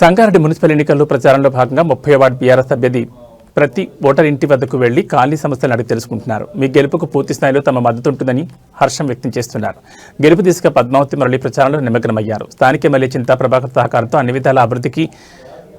Sangareddy municipal ఎన్నికల్లో ప్రచారంలో భాగంగా ముప్పై వార్డు బీఆర్ఎస్ అభ్యర్థి ప్రతి ఓటర్ ఇంటి వద్దకు వెళ్ళి ఖాళీ సమస్యలను అడిగి తెలుసుకుంటున్నారు. మీ గెలుపుకు పూర్తి స్థాయిలో తమ మద్దతు ఉంటుందని హర్షం వ్యక్తం చేస్తున్నారు. గెలుపు దిశగా పద్మావతి మురళి ప్రచారంలో నిమగ్నమయ్యారు. స్థానిక ఎమ్మెల్యే చింతా ప్రభాకర్ సహకారంతో అన్ని విధాల అభివృద్ధికి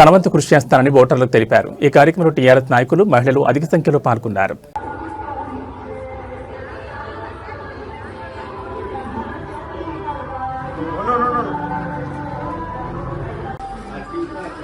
తనవంతు కృషి చేస్తానని ఓటర్లకు తెలిపారు. ఈ కార్యక్రమంలో టీఆర్ఎస్ నాయకులు మహిళలు అధిక సంఖ్యలో పాల్గొన్నారు.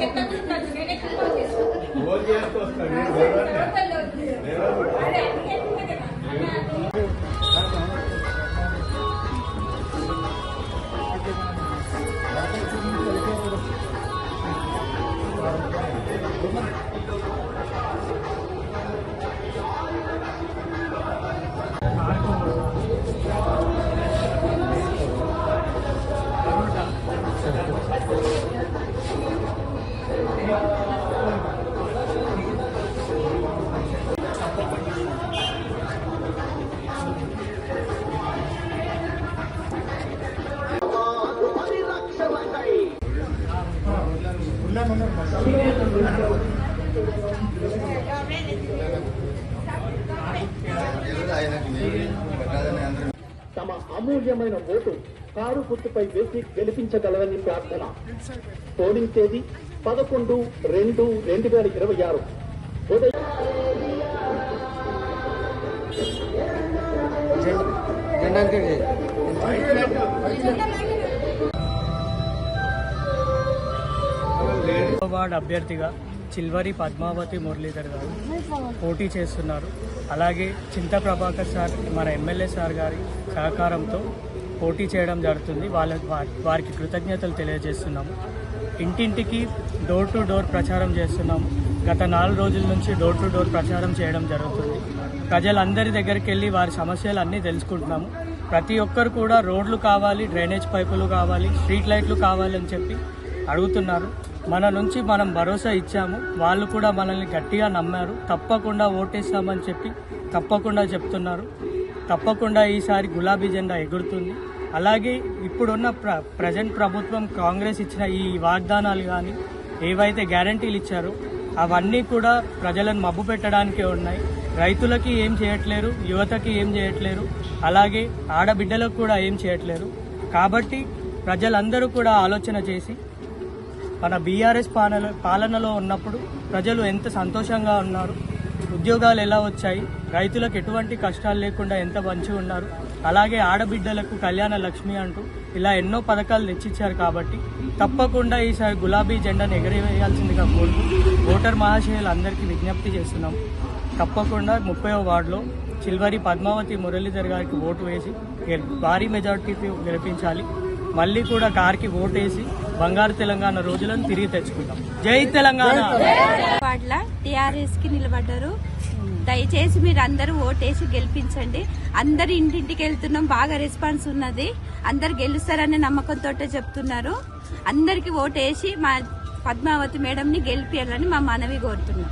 చెప్పకుండా నేనే తమ అమూల్యమైన ఓటు కారు గుర్తుపై వేసి గెలిపించగలరని ప్రార్థన. పోలింగ్ తేదీ పదకొండు రెండు రెండు వేల ఇరవై ఆరు. ఉదయం వార్డ్ అభ్యర్థిగా చిల్వరి పద్మావతి మురళీధర్ గారు పోటీ చేస్తున్నారు. అలాగే చింత ప్రభాకర్ సార్ మన ఎమ్మెల్యే సార్ గారి సహకారంతో పోటీ చేయడం జరుగుతుంది. వాళ్ళ వారికి కృతజ్ఞతలు తెలియజేస్తున్నాము. ఇంటింటికి డోర్ టు డోర్ ప్రచారం చేస్తున్నాము. గత నాలుగు రోజుల నుంచి డోర్ టు డోర్ ప్రచారం చేయడం జరుగుతుంది. ప్రజలందరి దగ్గరికి వెళ్ళి వారి సమస్యలు అన్నీ తెలుసుకుంటున్నాము. ప్రతి ఒక్కరు కూడా రోడ్లు కావాలి డ్రైనేజ్ పైపులు కావాలి స్ట్రీట్ లైట్లు కావాలి అని చెప్పి అడుగుతున్నారు. మన నుంచి మనం భరోసా ఇచ్చాము. వాళ్ళు కూడా మనల్ని గట్టిగా నమ్మారు. తప్పకుండా ఓటేస్తామని చెప్పి తప్పకుండా చెప్తున్నారు. తప్పకుండా ఈసారి గులాబీ జెండా ఎగురుతుంది. అలాగే ఇప్పుడున్న ప్ర ప్రజెంట్ ప్రభుత్వం కాంగ్రెస్ ఇచ్చిన ఈ వాగ్దానాలు కానీ ఏవైతే గ్యారంటీలు ఇచ్చారో అవన్నీ కూడా ప్రజలను మబ్బు పెట్టడానికే ఉన్నాయి. రైతులకి ఏం చేయట్లేరు యువతకి ఏం చేయట్లేరు అలాగే ఆడబిడ్డలకు కూడా ఏం చేయట్లేరు. కాబట్టి ప్రజలందరూ కూడా ఆలోచన చేసి మన బీఆర్ఎస్ పాలన పాలనలో ఉన్నప్పుడు ప్రజలు ఎంత సంతోషంగా ఉన్నారు ఉద్యోగాలు ఎలా వచ్చాయి రైతులకు ఎటువంటి కష్టాలు లేకుండా ఎంత మంచిగా ఉన్నారు అలాగే ఆడబిడ్డలకు కళ్యాణ లక్ష్మి అంటూ ఇలా ఎన్నో పథకాలు తెచ్చిచ్చారు కాబట్టి తప్పకుండా ఈసారి గులాబీ జెండాను ఎగరవేయాల్సిందిగా కోరుతూ ఓటర్ మహాశయులు అందరికీ విజ్ఞప్తి చేస్తున్నాం. తప్పకుండా ముప్పై వార్డులో చిల్వరి పద్మావతి మురళీధర్ గారికి ఓటు వేసి భారీ మెజార్టీతో గెలిపించాలి. మళ్ళీ కూడా కార్కి ఓటు వేసి బంగారు తెలంగాణ రోజులను తిరిగి తెచ్చుకుందాం. జై తెలంగాణ! వార్డుల టిఆర్ఎస్కి నిలబడ్డారు. దయచేసి మీరు అందరూ ఓటేసి గెలిపించండి. అందరు ఇంటింటికి వెళ్తున్నాం బాగా రెస్పాన్స్ ఉన్నది. అందరు గెలుస్తారనే నమ్మకంతో చెప్తున్నారు. అందరికి ఓటేసి మా పద్మావతి మేడం ని గెలిపియాలని మా మనవి కోరుతున్నాం.